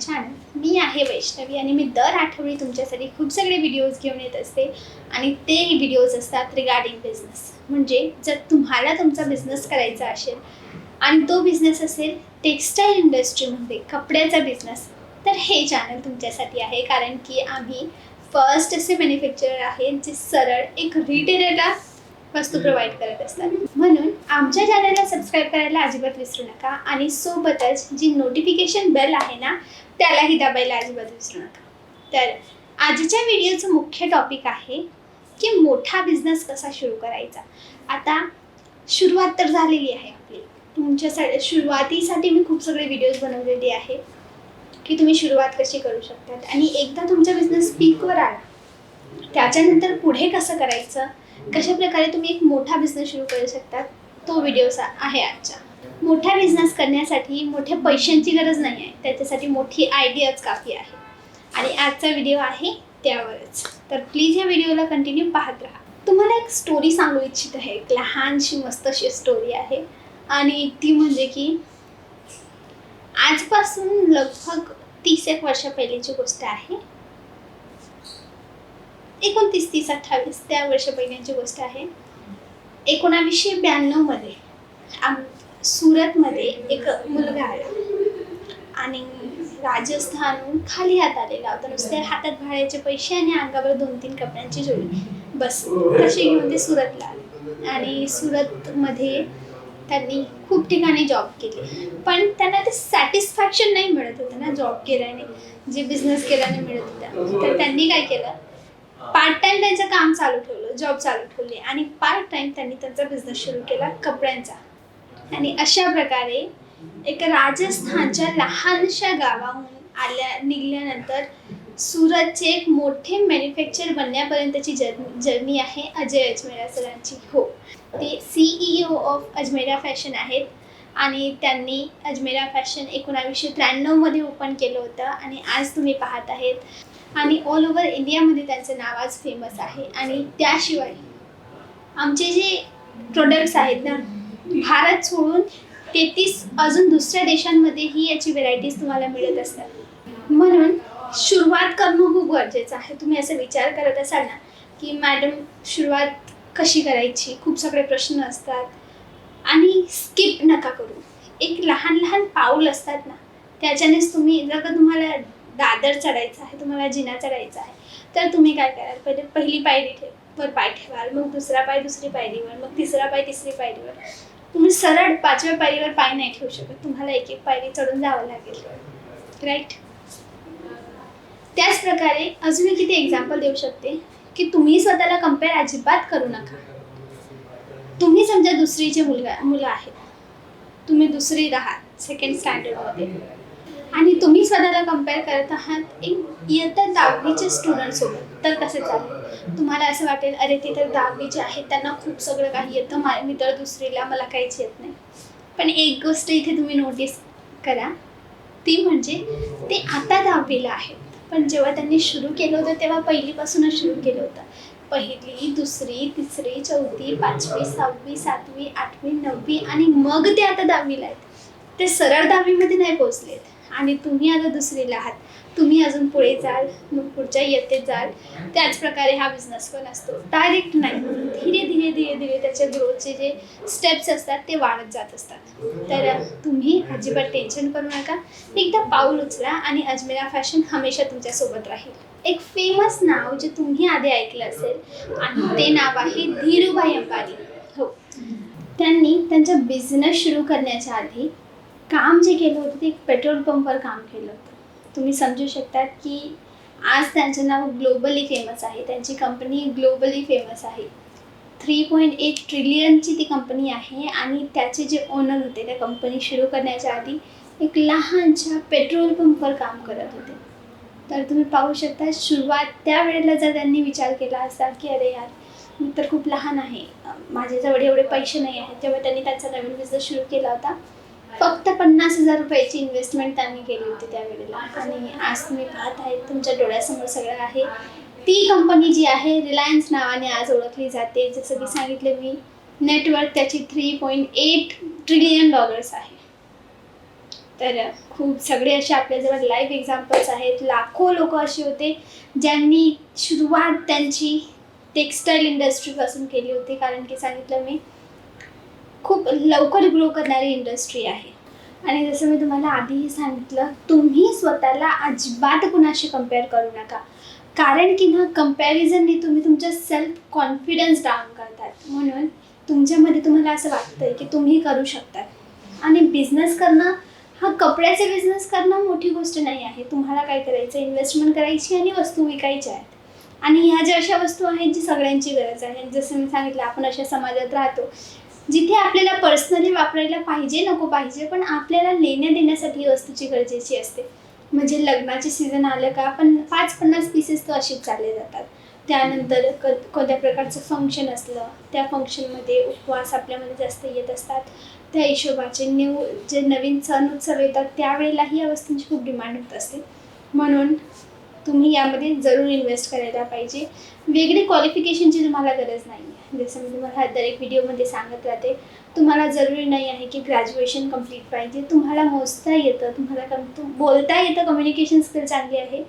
Channel मी आहे वैष्णवी आणि मी दर आठवडी तुमच्यासाठी खूप सगळे व्हिडिओज घेऊन येत असते. आणि ते व्हिडिओज असतात रिगार्डिंग बिझनेस म्हणजे जर तुम्हाला तुमचा बिझनेस करायचा असेल आणि तो बिझनेस असेल टेक्स्टाईल इंडस्ट्रीमध्ये कपड्याचा बिझनेस तर हे चॅनल तुमच्यासाठी आहे. कारण की आम्ही फर्स्ट असे मॅन्युफॅक्चरर आहेत जे सरळ एक रिटेलरला वस्तू प्रोव्हाइड करत असतात. म्हणून आमच्या चॅनलला सबस्क्राईब करायला अजिबात विसरू नका आणि सोबतच जी नोटिफिकेशन बेल आहे ना त्यालाही दाबायला अजिबात विसरू नका. तर आजच्या व्हिडिओचं मुख्य टॉपिक आहे की मोठा बिझनेस कसा सुरू करायचा. आता सुरुवात तर झालेली आहे आपली. तुमच्यासाठी सुरुवातीसाठी मी खूप सगळे व्हिडिओज बनवलेले आहे की तुम्ही सुरुवात कशी करू शकतात. आणि एकदा तुमचा बिझनेस पीकवर आला त्याच्यानंतर पुढे कसं करायचं? कशा प्रकारे तुम्ही एक मोठा बिझनेस सुरू करू शकतात तो व्हिडिओ आहे आजचा. मोठा बिझनेस करण्यासाठी मोठ्या पैशांची गरज नाही आहे त्याच्यासाठी मोठी आयडियाच काफी आहे आणि आजचा व्हिडिओ आहे त्यावरच. तर प्लीज या व्हिडिओला कंटिन्यू पाहत राहा. तुम्हाला एक स्टोरी सांगू इच्छित आहे एक लहानशी मस्त अशी स्टोरी आहे. आणि ती म्हणजे की आजपासून लगभग तीस एक वर्षा पहिलीची गोष्ट आहे. एकोणतीस तीस अठ्ठावीस त्या वर्ष पहिल्यांची गोष्ट आहे. एकोणावीसशे ब्याण्णवमध्ये आम सुरतमध्ये एक मुलगा आला आणि राजस्थानहून खाली हात आलेला होता. नुसत्या हातात भाड्याचे पैसे आणि अंगावर दोन तीन कपड्यांची जोडी. बस तसे घेऊन ते सुरतला आले. आणि सुरतमध्ये त्यांनी खूप ठिकाणी जॉब केले. पण त्यांना ते सॅटिस्फॅक्शन नाही मिळत होतं ना जॉब केल्याने जे बिझनेस केल्याने मिळत होत्या तर त्यांनी काय केलं? पार्ट टाइम त्यांचं काम चालू ठेवलं जॉब चालू ठेवले. आणि पार्ट टाइम त्यांनी त्यांचा बिझनेस सुरू केला कपड्यांचा. आणि अशा प्रकारे एक राजस्थानच्या लहानशा गावाहून आल्या निघाल्यानंतर सुरतचे एक मोठे मॅन्युफॅक्चर बनण्यापर्यंतची जर्नी जर्नी आहे अजय अजमेरा सरांची. हो. ते सीईओ ऑफ अजमेरा फॅशन आहेत. आणि त्यांनी अजमेरा फॅशन एकोणावीसशे त्र्याण्णवमध्ये ओपन केलं होतं. आणि आज तुम्ही पाहत आहेत. आणि ऑल ओव्हर इंडियामध्ये त्यांचं नाव आज फेमस आहे. आणि त्याशिवाय आमचे जे प्रोडक्ट्स आहेत ना भारत सोडून तेहतीस अजून दुसऱ्या देशांमध्येही याची व्हेरायटीज तुम्हाला मिळत असतात. म्हणून सुरुवात करणं खूप गरजेचं आहे. तुम्ही असं विचार करत असाल ना की मॅडम सुरुवात कशी करायची? खूप सगळे प्रश्न असतात. आणि स्किप नका करू. एक लहान लहान पाऊल असतात ना त्याच्यानेच तुम्ही जर का तुम्हाला दादर चढायचं आहे तुम्हाला जिना चढायचा आहे तर तुम्ही काय कराल? पहिले पहिली पायरी ठेव वर पाय ठेवाल मग दुसरा पाय दुसरी पायरीवर मग तिसरा पाय तिसरी पायरीवर. तुम्ही सरळ पाचव्या पायरीवर पाय नाही ठेवू शकत तुम्हाला एक एक पायरी चढून जावं लागेल. राईट त्याच प्रकारे अजून मी किती एक्झाम्पल देऊ शकते? की तुम्ही स्वतःला कंपेअर अजिबात करू नका. तुम्ही समजा दुसरीचे मुलगा मुलं आहेत. तुम्ही दुसरी राहा सेकंड स्टँडर्डमध्ये आणि तुम्ही स्वतःला कंपेअर करत आहात एक इयत्ता दहावीच्या स्टुडंटसोबत तर कसे चालेल? तुम्हाला असं वाटेल अरे ते तर दहावीचे आहेत त्यांना खूप सगळं काही येतं मा मी तर दुसरीला मला काहीच येत नाही. पण एक गोष्ट इथे तुम्ही नोटीस करा ती म्हणजे ते आता दहावीला आहेत. पण जेव्हा त्यांनी सुरू केलं होतं तेव्हा पहिलीपासूनच सुरू केलं होतं. पहिली दुसरी तिसरी चौथी पाचवी सहावी सातवी आठवी नववी आणि मग ते आता दहावीला आहेत. ते सरळ दहावीमध्ये नाही पोचलेत आणि तुम्ही आता दुसरीला आहात. तुम्ही अजून पुढे जाल मग पुढच्या इयत्तेत जाल. त्याच प्रकारे हा बिझनेस पण असतो. डायरेक्ट नाही. धीरे धीरे धीरे धीरे त्याच्या ग्रोथचे जे स्टेप्स असतात ते वाढत जात असतात. तर तुम्ही अजिबात टेन्शन करू नका. एकदा पाऊल उचला आणि अजमेरा फॅशन हमेशा तुमच्यासोबत राहील. एक फेमस नाव जे तुम्ही आधी ऐकलं असेल आणि ते नाव आहे धीरूभाई अंबानी. हो. त्यांनी त्यांचा बिझनेस सुरू करण्याच्या आधी काम जे केलं होतं ते एक पेट्रोल पंपवर काम केलं होतं. तुम्ही समजू शकतात की आज त्यांचं नाव ग्लोबली फेमस आहे त्यांची कंपनी ग्लोबली फेमस आहे. थ्री पॉईंट एट ट्रिलियनची ती कंपनी आहे आणि त्याचे जे ओनर होते त्या कंपनी सुरू करण्याच्या आधी एक लहानशा पेट्रोल पंपवर काम करत होते. तर तुम्ही पाहू शकता सुरुवात त्यावेळेला जर त्यांनी विचार केला असता की अरे यार मी तर खूप लहान आहे. माझ्याजवळ एवढे पैसे नाही आहेत. तेव्हा त्यांनी त्यांचा नवीन बिझनेस सुरू केला होता. फक्त पन्नास हजार रुपयाची इन्व्हेस्टमेंट त्यांनी केली होती त्यावेळेला आणि आज तुम्ही पाहत आहे तुमच्या डोळ्यासमोर सगळं आहे. ती कंपनी जी आहे रिलायन्स नावाने आज ओळखली जाते. जसं की सांगितलं मी नेटवर्क त्याची three point eight trillion dollars आहे. तर खूप सगळे असे आपल्याजवळ लाईव्ह एक्झाम्पल्स आहेत. लाखो लोक असे होते ज्यांनी सुरुवात त्यांची टेक्स्टाईल इंडस्ट्रीपासून केली होती. कारण की सांगितलं मी खूप लवकर ग्रो करणारी इंडस्ट्री आहे. आणि जसं मी तुम्हाला आधीही सांगितलं तुम्ही स्वतःला अजिबात कुणाशी कंपेअर करू नका. कारण की ना कम्पॅरिझनने तुम्ही तुमचा सेल्फ कॉन्फिडन्स डाऊन करतात. म्हणून तुमच्यामध्ये तुम्हाला असं वाटतं की तुम्ही करू शकतात. आणि बिझनेस करणं हा कपड्याचा बिझनेस करणं मोठी गोष्ट नाही आहे. तुम्हाला काय करायचं इन्व्हेस्टमेंट करायची आणि वस्तू विकायच्या आहेत. आणि ह्या ज्या अशा वस्तू आहेत जी सगळ्यांची गरज आहे. जसं मी सांगितलं आपण अशा समाजात राहतो. जिथे आपल्याला पर्सनली वापरायला पाहिजे नको पाहिजे पण आपल्याला लेण्या देण्यासाठी वस्तूची गरजेची असते. म्हणजे लग्नाचे सीझन आलं का पण पाच पन्नास पीसेस तर असेच चालले जातात. त्यानंतर क कोणत्या प्रकारचं फंक्शन असलं त्या फंक्शनमध्ये उपवास आपल्यामध्ये जास्त येत असतात. त्या हिशोबाचे न्यू जे नवीन सण उत्सव येतात त्यावेळेलाही या वस्तूंची खूप डिमांड होत असते. म्हणून तुम्ही यामध्ये जरूर इन्व्हेस्ट करायला पाहिजे. वेगळी क्वालिफिकेशनची तुम्हाला गरज नाही आहे जसं मी तुम्हाला दर एक व्हिडिओमध्ये सांगत राहते तुम्हाला जरुरी नाही आहे की ग्रॅज्युएशन कंप्लीट पाहिजे. तुम्हाला मोजता येतं तुम्हाला कम तु- बोलता येतं कम्युनिकेशन स्किल चांगली आहे.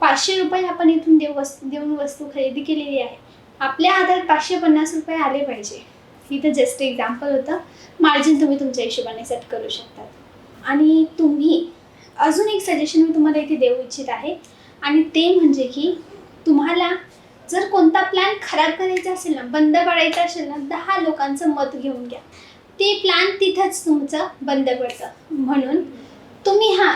पाचशे रुपये आपण इथून देऊ वस्तू देऊन वस्तू खरेदी केलेली आहे. आपल्या हातात पाचशे पन्नास रुपये आले पाहिजे. इथं जस्ट एक्झाम्पल होतं. मार्जिन तुम्ही तुमच्या हिशोबाने सेट करू शकतात. आणि तुम्ही अजून एक सजेशन मी तुम्हाला इथे देऊ इच्छित आहे. आणि ते म्हणजे की तुम्हाला जर कोणता प्लॅन खराब करायचा असेल ना बंद पाडायचा असेल ना दहा लोकांचं मत घेऊन घ्या. ते प्लॅन तिथंच तुमचं बंद पडतं. म्हणून तुम्ही हा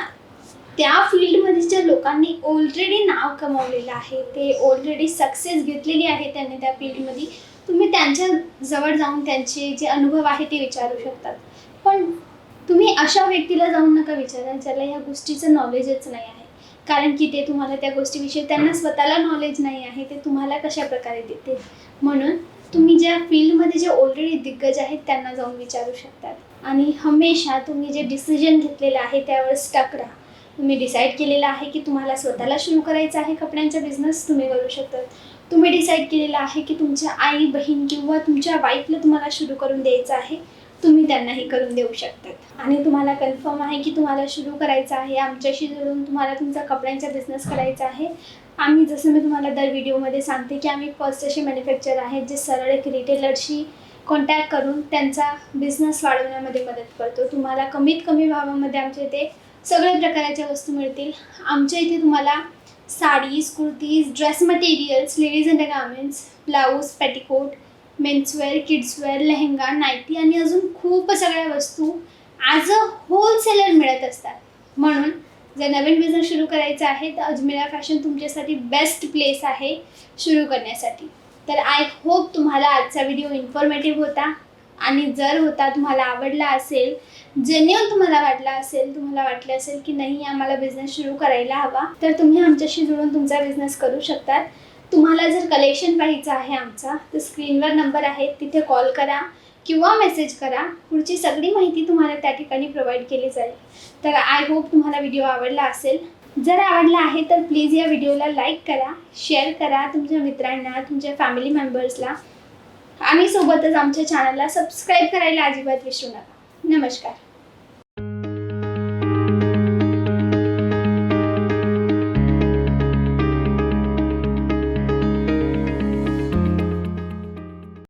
त्या फील्डमध्ये ज्या लोकांनी ऑलरेडी नाव कमावलेलं आहे ते ऑलरेडी सक्सेस घेतलेली आहे त्यांनी त्या फील्डमध्ये तुम्ही त्यांच्या जवळ जाऊन त्यांचे जे अनुभव आहे ते विचारू शकतात. पण तुम्ही अशा व्यक्तीला जाऊन नका विचारा ज्याला या गोष्टीचं नॉलेजच नाही आहे. कारण की ते तुम्हाला त्या गोष्टीविषयी त्यांना स्वतःला नॉलेज नाही आहे ते तुम्हाला कशा प्रकारे देतील? म्हणून तुम्ही ज्या फील्डमध्ये जे ऑलरेडी दिग्गज आहेत त्यांना जाऊन विचारू शकतात. आणि हमेशा तुम्ही जे डिसिजन घेतलेलं आहे त्यावर स्टक राहा. तुम्ही डिसाईड केलेलं आहे की तुम्हाला स्वतःला सुरू करायचं आहे कपड्यांचा बिझनेस तुम्ही करू शकतात. तुम्ही डिसाईड केलेलं आहे की तुमच्या आई बहीण किंवा तुमच्या वाईफला तुम्हाला सुरू करून द्यायचं आहे. तुम्ही त्यांना हे करून देऊ शकतात. आणि तुम्हाला कन्फर्म आहे की तुम्हाला सुरू करायचं आहे. आमच्याशी जोडून तुम्हाला तुमचा कपड्यांचा बिझनेस करायचा आहे. आम्ही जसं मी तुम्हाला दर व्हिडिओमध्ये सांगते की आम्ही फर्स्ट असे मॅन्युफॅक्चर आहेत जे सरळ एक रिटेलरशी कॉन्टॅक्ट करून त्यांचा बिझनेस वाढवण्यामध्ये मदत करतो. तुम्हाला कमीत कमी भावामध्ये आमच्या इथे सगळ्या प्रकारच्या वस्तू मिळतील. आमच्या इथे तुम्हाला saris kurtis dress materials ladies and garments blouse petticoat menswear kidswear lehenga nighty आणि अजून खूप सगळ्या वस्तू ॲज अ होलसेलर मिळत असतात. म्हणून जर नवीन बिझनेस सुरू करायचा आहे तर अजमेरा फॅशन तुमच्यासाठी बेस्ट प्लेस आहे सुरू करण्यासाठी. तर आय होप तुम्हाला आजचा व्हिडिओ इन्फॉर्मेटिव्ह होता आणि जर होता तुम्हाला आवडला असेल जेन्युअन तुम्हाला वाटला असेल तुम्हाला वाटलं असेल की नाही आम्हाला बिझनेस सुरू करायला हवा तर तुम्ही आमच्याशी जुळून तुमचा बिझनेस करू शकतात. तुम्हाला जर कलेक्शन पाहिजे आहे आमचा तर स्क्रीनवर नंबर आहे तिथे कॉल करा किंवा मेसेज करा. पुढची सगळी माहिती तुम्हाला त्या ठिकाणी प्रोव्हाइड केली जाईल. तर आय होप तुम्हाला व्हिडिओ आवडला असेल. जर आवडला आहे तर प्लीज या व्हिडिओला लाईक करा शेअर करा तुमच्या मित्रांना तुमच्या फॅमिली मेंबर्सला आणि सोबतच आमच्या चॅनलला सबस्क्राईब करायला अजिबात विसरू नका. नमस्कार.